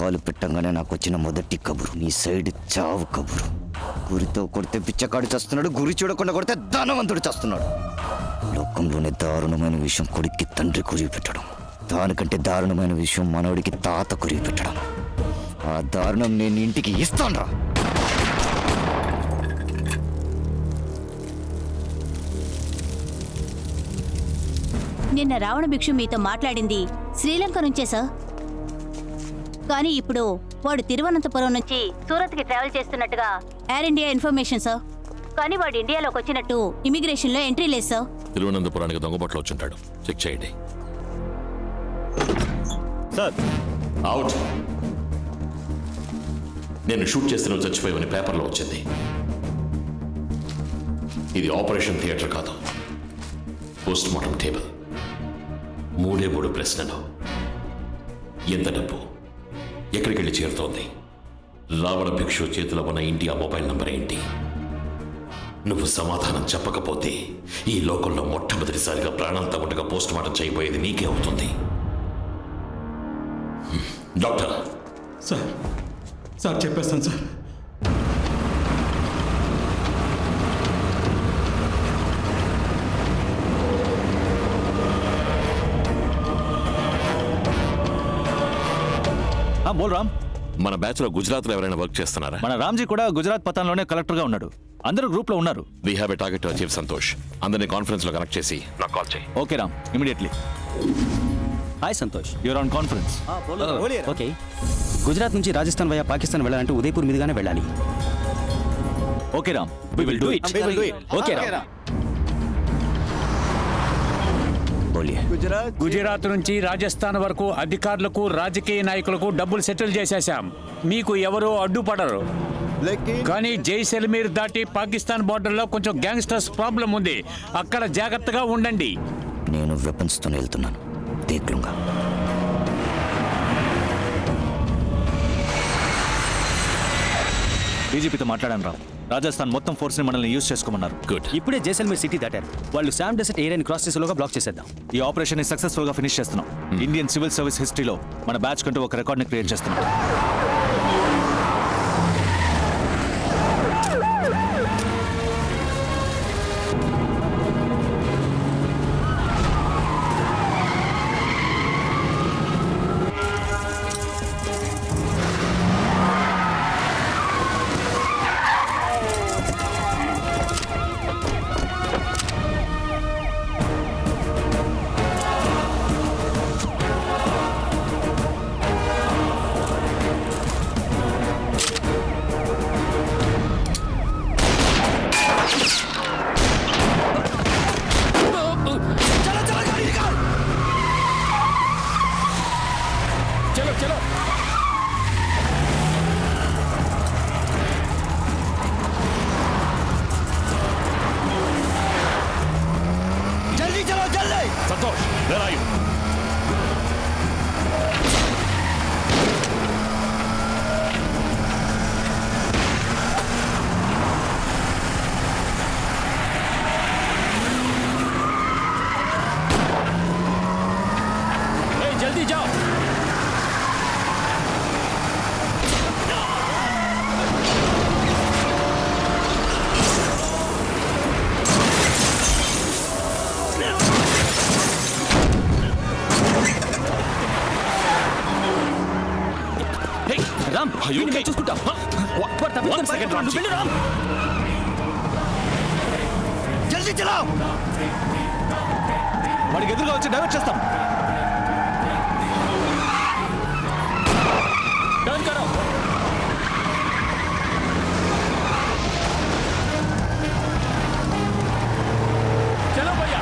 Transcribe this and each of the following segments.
కాలు పెట్టంగానే నాకు వచ్చిన మొదటి కబురు నీ సైడ్ చావు కబురు. గురితో కొడితే పిచ్చకాడు చేస్తున్నాడు గురి చూడకుండా కొడితే ధనవంతుడు చేస్తున్నాడు. లోకంలోనే దారుణమైన విషయం కొడుక్కి తండ్రి కురివి పెట్టడం దానికంటే దారుణమైన విషయం మనవడికి తాత కురివి పెట్టడం. ఆ దారుణం నేను ఇంటికి ఇస్తాను నిన్న రావణ భిక్షు మీతో మాట్లాడింది శ్రీలంక నుంచే సార్. కానీ ఇప్పుడు వాడు తిరువనంతపురం నుంచి సూరత్కి ట్రావెల్ చేస్తున్నట్టుగా ఎయిర్ ఇండియా ఇన్ఫర్మేషన్ సార్ కానీ వాడు ఇండియాలోకి వచ్చినట్టు ఇమిగ్రేషన్లో ఎంట్రీ లేదు సార్ తిరువనంతపురానికి దొంగబట్లు వచ్చుంటాడు. చెక్ చేయండి. సార్. అవుట్ నేను షూట్ చేస్తే నువ్వు చచ్చిపోయావని పేపర్లో వచ్చింది. ఇది ఆపరేషన్ థియేటర్ కాదు. పోస్ట్ మార్టం టేబుల్ మూడే మూడు ప్రశ్నలు. ఎంత డబ్బు? ఎక్కడికెళ్ళి చేరుతోంది? రావణ భిక్షు చేతిలో ఉన్న ఇండియా మొబైల్ నంబర్ ఏంటి? నువ్వు సమాధానం చెప్పకపోతే ఈ లోకంలో మొట్టమొదటిసారిగా ప్రాణాంతా ఉండగా పోస్ట్ మార్టం చేయబోయేది నీకే అవుతుంది. డాక్టర్! సార్. సార్ చెప్పేస్తాను సార్. బోల్ రామ్. మన బ్యాచ్లో గుజరాత్లో ఎవరైనా వర్క్ చేస్తున్నారా? మన రామ్జీ కూడా గుజరాత్ పతాన్లోనే కలెక్టర్గా ఉన్నాడు. అందరూ గ్రూప్లో ఉన్నారు. We have a target to achieve Santosh. అందరినీ కాన్ఫరెన్స్లో కనెక్ట్ చేసి నాకు కాల్ చేయి. Okay Ram immediately. Hi Santosh. You're on conference okay Gujarat నుంచి రాజస్థాన్ వయా పాకిస్తాన్ వెళ్ళాలంటే ఉదయపూర్ మీదుగానే వెళ్ళాలి. Okay Ram. We will do it okay Ram. బోలియే Gujarat నుంచి రాజస్థాన్ వరకు అధికారులకు రాజకీయ నాయకులకు డబ్బులు సెటిల్ చేసేశాం. మీకు ఎవరు అడ్డుపడరు. కానీ జైసల్మీర్ దాటి పాకిస్తాన్ బోర్డర్లో కొంచెం గ్యాంగ్స్టర్స్ ప్రాబ్లం ఉంది. అక్కడ జాగ్రత్తగా ఉండండి. నేను వెపన్స్తో వెళ్తున్నాను. దేక్లుంగా డీజీపీతో మాట్లాడాను రామ్ రాజస్థాన్ మొత్తం ఫోర్స్ని మనల్ని యూజ్ చేసుకోమన్నారు. గుడ్ ఇప్పుడే జైసల్మీర్ సిటీ దాటారు. వాళ్ళు శామ్ డెసర్ట్ ఏరియాని క్రాస్ చేసేలోగా బ్లాక్ చేసేద్దాం. ఈ ఆపరేషన్ని సక్సెస్ఫుల్గా ఫినిష్ చేస్తున్నాం. ఇండియన్ సివిల్ సర్వీస్ హిస్టరీలో మన బ్యాచ్ కంటూ ఒక రికార్డ్ని క్రియేట్ చేస్తున్నాం. జల్దీ వాడికి ఎదురుగా వచ్చి డైవర్ట్ చేస్తాం. టర్న్ కరో చలో భయ్యా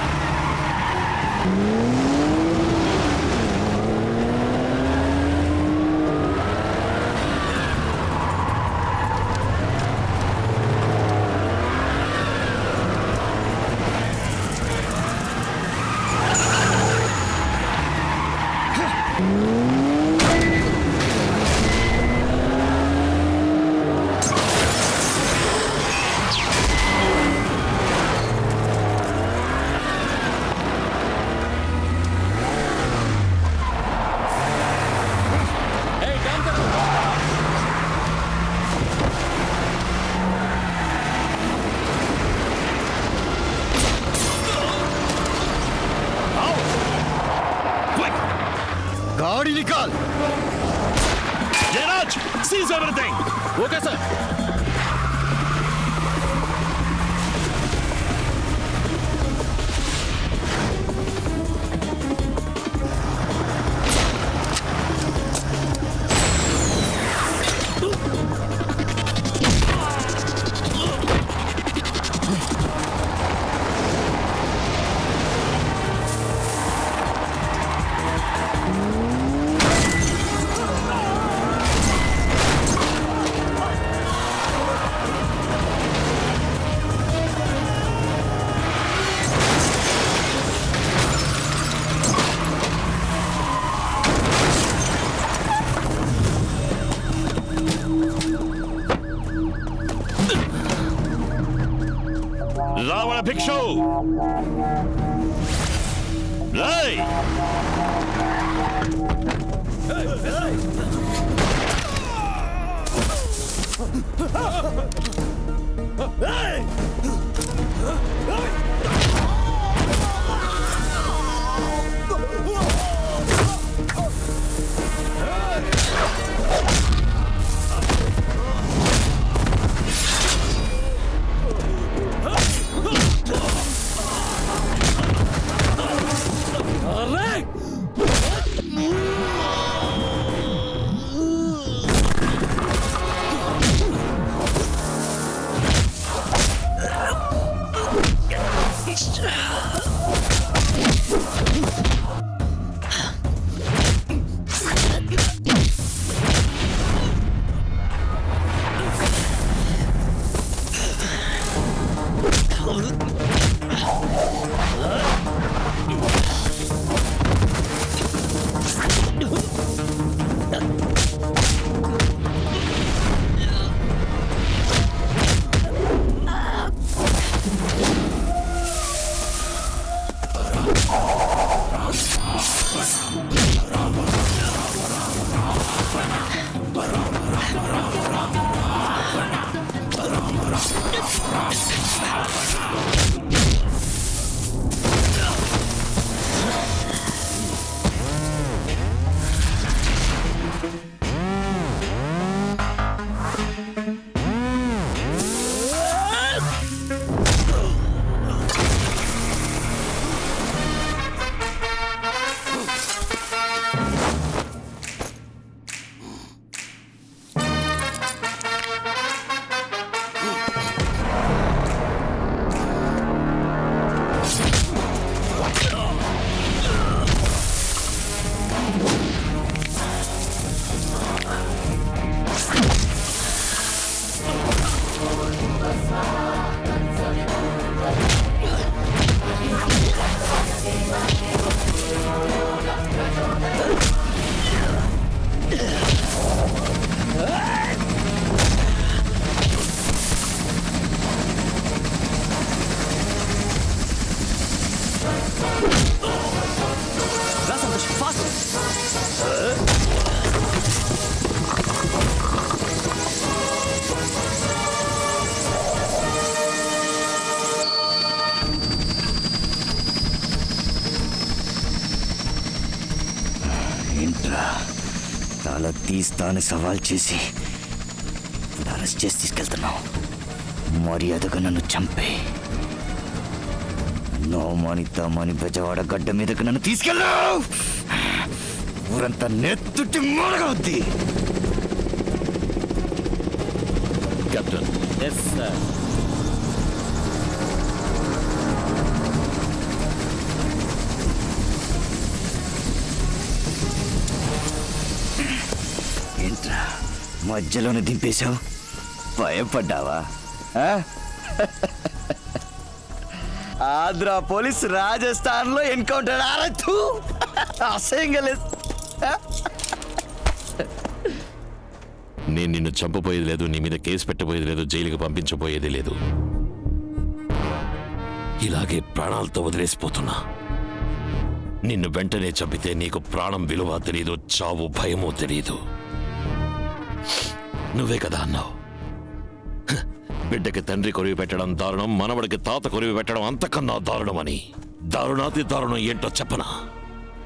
गाड़ी निकाल Jayraj seize everything okay sir రా తీస్తాను సవాల్ చేసి అరెస్ట్ చేసి తీసుకెళ్తున్నావు. మర్యాదగా నన్ను చంపే. నోమాని తామాని బెజవాడ గడ్డ మీదకి నన్ను తీసుకెళ్ళావు ఊరంతా నెత్తుటి మూడగవుద్ది కెప్టెన్ ఎస్ సార్ మధ్యలోనే దింపేశావు? భయపడ్డావా? ఆంధ్ర పోలీస్ రాజస్థాన్లో ఎన్కౌంటర్ ఆరచ్చు అసహ్యంగా లేదు. నేను నిన్ను చంపబోయేది లేదు నీ మీద కేసు పెట్టబోయేది లేదు జైలుకి పంపించబోయేది లేదు. ఇలాగే ప్రాణాలతో వదిలేసిపోతున్నా. నిన్ను వెంటనే చంపితే నీకు ప్రాణం విలువ తెలియదు చావు భయమో తెలియదు నువ్వే కదా అన్నావు. బిడ్డకి తండ్రి కొరివి పెట్టడం దారుణం మనవడికి తాత కొరివి పెట్టడం అంతకన్నా దారుణమని దారుణాతి దారుణం ఏంటో చెప్పనా?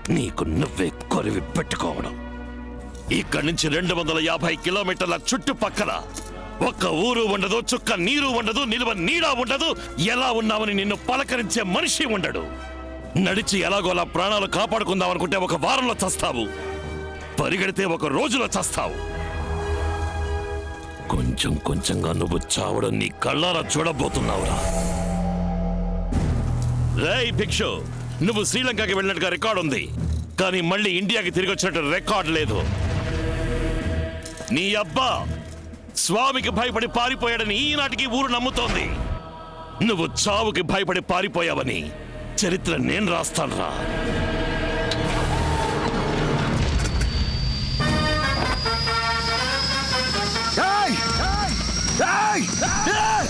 నీకు నువ్వే కొరివి పెట్టుకోవడం. ఇక్కడి నుంచి రెండు వందల యాభై కిలోమీటర్ల చుట్టుపక్కల ఒక్క ఊరు ఉండదు చుక్క నీరు ఉండదు నిలువ నీడా ఉండదు. ఎలా ఉన్నామని నిన్ను పలకరించే మనిషి ఉండడు. నడిచి ఎలాగోలా ప్రాణాలు కాపాడుకుందాం అనుకుంటే ఒక వారంలో చస్తావు. పరిగెడితే ఒక రోజులో చస్తావు. కొంచెం కొంచెంగా నువ్వు చావడం నీ కళ్ళారా చూడబోతున్నావురా. రేయ్ భిక్షు నువ్వు శ్రీలంకకి వెళ్ళినట్టుగా రికార్డ్ ఉంది. కానీ మళ్ళీ ఇండియాకి తిరిగి వచ్చినట్టు రికార్డ్ లేదు. నీ అబ్బా స్వామికి భయపడి పారిపోయాడని ఈనాటికి ఊరు నమ్ముతోంది. నువ్వు చావుకి భయపడి పారిపోయావని చరిత్ర నేను రాస్తానురా. Hey! hey!